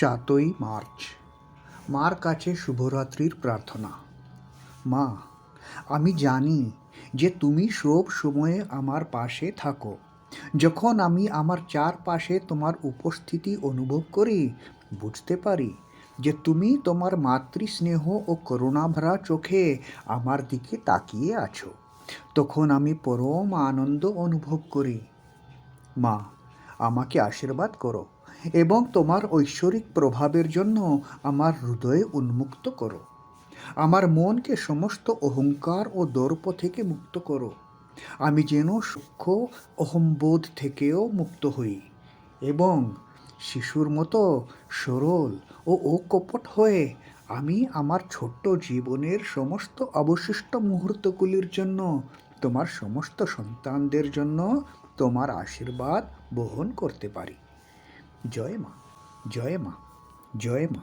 সাতই মার্চ। মার কাছে শুভরাত্রির প্রার্থনা। মা, আমি জানি যে তুমি সব সময়ে আমার পাশে থাকো। যখন আমি আমার চারপাশে তোমার উপস্থিতি অনুভব করি, বুঝতে পারি যে তুমি তোমার মাতৃস্নেহ ও করুণাভরা চোখে আমার দিকে তাকিয়ে আছো। তখন আমি পরম আনন্দ অনুভব করি। মা, আমাকে আশীর্বাদ করো। এবং তোমার ঐশ্বরিক প্রভাবের জন্য আমার হৃদয় উন্মুক্ত করো। আমার মনকে সমস্ত অহংকার ও দর্প থেকে মুক্ত করো। আমি যেন সূক্ষ্ম অহম্বোধ থেকেও মুক্ত হই এবং শিশুর মতো সরল ও অকপট হয়ে আমি আমার ছোট্ট জীবনের সমস্ত অবশিষ্ট মুহূর্তগুলির জন্য, তোমার সমস্ত সন্তানদের জন্য তোমার আশীর্বাদ বহন করতে পারি। জয় মা জয় মা জয় মা